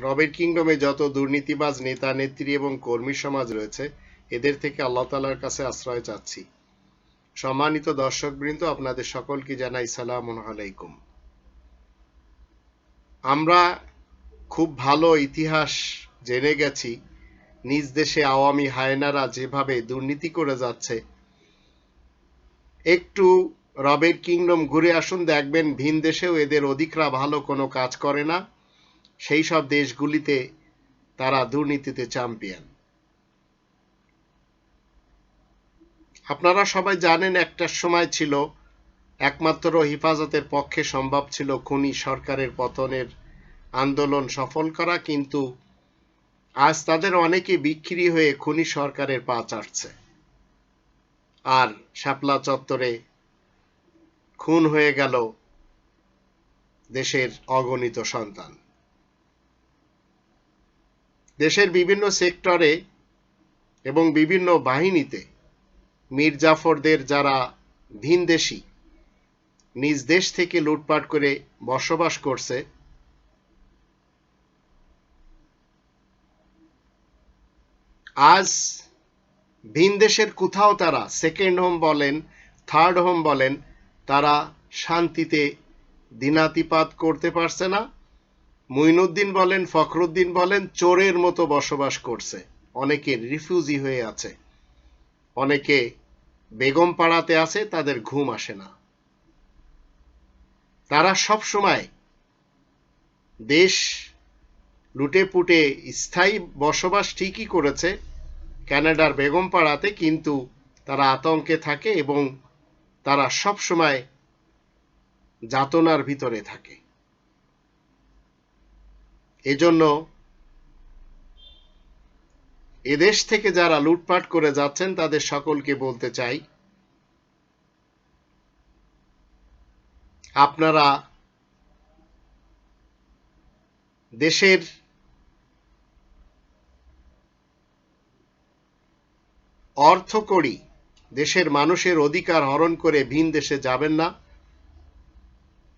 রবের কিংডমে যত দুর্নীতিবাজ নেতা, নেত্রী এবং কর্মী সমাজ রয়েছে, এদের থেকে আল্লাহ তালার কাছে আশ্রয় চাচ্ছি। সম্মানিত দর্শকবৃন্দ, আপনাদের সকলকে জানাই সালাম আলাইকুম। আমরা খুব ভালো ইতিহাস জেনে গেছি, নিজ দেশে আওয়ামী হায়নারা যেভাবে দুর্নীতি করে যাচ্ছে। একটু রবের কিংডম ঘুরে আসুন, দেখবেন ভিন দেশেও এদের অধিকরা ভালো কোনো কাজ করে না। সেই সব দেশগুলিতে তারা দুর্নীতিতে চ্যাম্পিয়ন। আপনারা সবাই জানেন একটা সময় ছিল, একমাত্র হিফাজতের পক্ষে সম্ভব ছিল খুনি সরকারের পতনের আন্দোলন সফল করা, কিন্তু আজ তাদের অনেকে বিক্রি হয়ে খুনি সরকারের পা চাটছে। আর শাপলা চত্বরে খুন হয়ে গেল দেশের অগণিত সন্তান। দেশের বিভিন্ন সেক্টরে এবং বিভিন্ন বাহিনীতে মীর জাফরদের যারা ভিনদেশি নিজ দেশ থেকে লুটপাট করে বসবাস করছে, আজ ভিন দেশের কোথাও তারা সেকেন্ড হোম বলেন থার্ড হোম বলেন, তারা শান্তিতে দিনাতিপাত করতে পারছে না। মুইনুদ্দিন বলেন, ফখরুদ্দিন বলেন, চোরের মতো বসবাস করছে। অনেকে রিফিউজি হয়ে আছে। অনেকে বেগম পাড়াতে আছে, তাদের ঘুম আসে না। তারা সব সময় দেশ লুটে পুটে স্থায়ী বসবাস ঠিকই করেছে ক্যানাডার বেগম পাড়াতে, কিন্তু তারা আতঙ্কে থাকে এবং তারা সব সময় যাতনার ভিতরে থাকে। এজন্য এদেশ থেকে যারা লুটপাট করে যাচ্ছেন, তাদের সকলকে বলতে চাই, আপনারা দেশের অর্থ করি দেশের মানুষের অধিকার হরণ করে ভিন দেশে যাবেন না।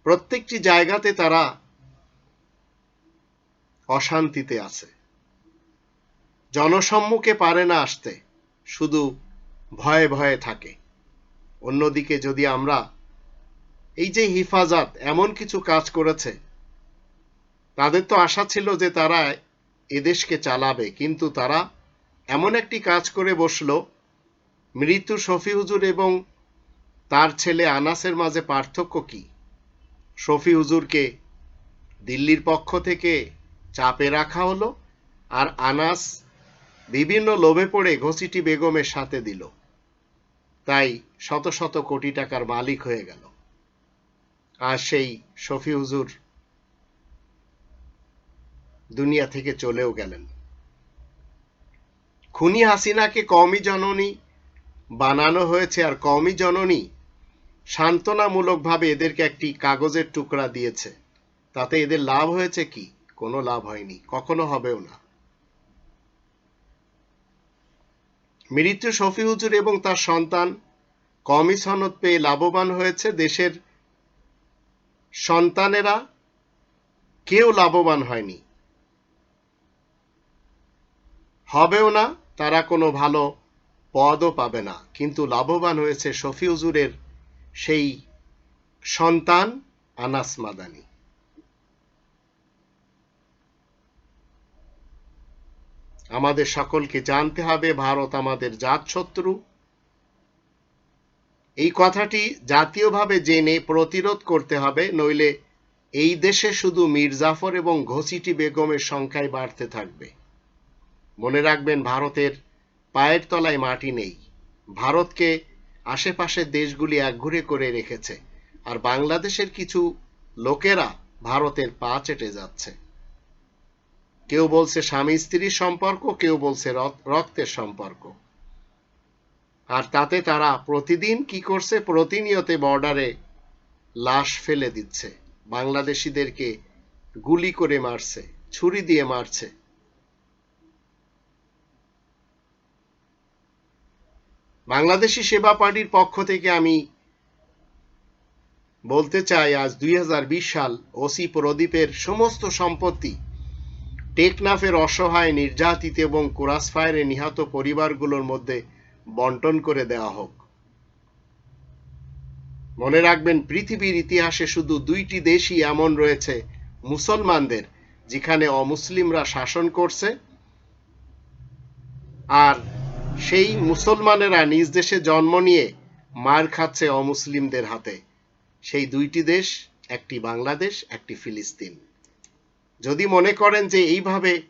প্রত্যেকটি জায়গাতে তারা অশান্তিতে আছে। জনসম্মুখে পারে না আসতে, শুধু ভয়ে ভয়ে থাকে। অন্যদিকে যদি আমরা এই যে হিফাজত এমন কিছু কাজ করেছে, তাদের তো আশা ছিল যে তারা এদেশকে চালাবে, কিন্তু তারা এমন একটি কাজ করে বসল, মৃত্যু শফি হুজুর এবং তার ছেলে আনাসের মাঝে পার্থক্য কি? শফি হুজুরকে দিল্লির পক্ষ থেকে চাপে রাখা হলো আর আনাস বিভিন্ন লোভে পড়ে ঘসিটি বেগমের সাথে দিল। তাই শত শত কোটি টাকার মালিক হয়ে গেল। আর সেই শফি হুজুর দুনিয়া থেকে চলেও গেলেন। খুনি হাসিনাকে কমই জননী বানানো হয়েছে আর কমই জননী সান্ত্বনামূলকভাবে এদেরকে একটি কাগজের টুকরা দিয়েছে। তাতে এদের লাভ হয়েছে কি? কোনো লাভ হয়নি। কখনো হবেও না। মৃত্যু শফি হুজুর এবং তার সন্তান কমই সনদ পেয়ে লাভবান হয়েছে। দেশের সন্তানেরা কেউ লাভবান হয়নি। হবেও না, তারা কোনো ভালো পদও পাবে না। কিন্তু লাভবান হয়েছে শফি হুজুরের সেই সন্তান আনাস মাদানি। আমাদের সকলকে জানতে হবে, ভারত আমাদের জাত শত্রু এই কথাটি জাতীয়ভাবে জেনে প্রতিরোধ করতে হবে, নইলে এই দেশে শুধু মির্জাফর এবং ঘসিটি বেগমের সংখ্যাই বাড়তে থাকবে। মনে রাখবেন, ভারতের পায়ের তলায় মাটি নেই। ভারতকে আশেপাশের দেশগুলি একঘুরে করে রেখেছে। আর বাংলাদেশের কিছু লোকেরা ভারতের পা চেটে যাচ্ছে। কেউ বলছে স্বামী স্ত্রীর সম্পর্ক, কেউ বলছে রক্তের সম্পর্ক। আর তাতে তারা প্রতিদিন কি করছে? প্রতিনিয়তে বর্ডারে লাশ ফেলে দিচ্ছে। বাংলাদেশিদেরকে গুলি করে মারছে, ছুরি দিয়ে মারছে। বাংলাদেশি সেবা পার্টির পক্ষ থেকে আমি বলতে চাই, আজ দুই হাজার বিশ সাল ওসি প্রদীপের সমস্ত সম্পত্তি টেকনাফের অসহায়, নির্যাতিত এবং কুরাসফায়ারে নিহত পরিবারগুলোর মধ্যে বন্টন করে দেওয়া হোক। মনে রাখবেন, পৃথিবীর ইতিহাসে শুধু দুইটি দেশই এমন রয়েছে, মুসলমানদের, যেখানে অমুসলিমরা শাসন করছে, আর সেই মুসলমানেরা নিজ দেশে জন্ম নিয়ে মার খাচ্ছে অমুসলিমদের হাতে। সেই দুইটি দেশ, একটি বাংলাদেশ, একটি ফিলিস্তিন। যদি মনে করেন যে এইভাবে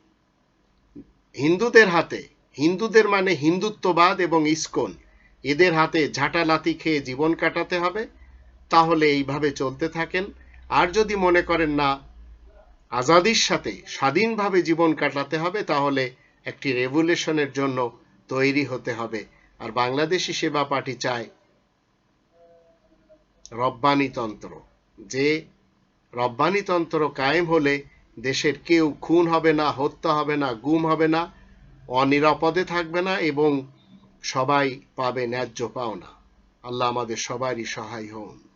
হিন্দুদের হাতে, হিন্দুদের মানে হিন্দুত্ববাদ এবং ইসকন, এদের হাতে ঝাঁটা ঝাঁটালাতি খেয়ে জীবন কাটাতে হবে, তাহলে এইভাবে চলতে থাকেন। আর যদি মনে করেন না, আজাদির সাথে স্বাধীনভাবে জীবন কাটাতে হবে, তাহলে একটি রেভুলেশনের জন্য তৈরি হতে হবে। আর বাংলাদেশি সেবা পার্টি চায় রব্বানিতন্ত্র। যে রব্বানিতন্ত্র কায়েম হলে দেশের কেউ খুন হবে না, হত্যা হবে না, গুম হবে না, অনিরাপদে থাকবে না এবং সবাই পাবে ন্যায্য পাওনা। আল্লাহ আমাদের সবারই সহায় হন।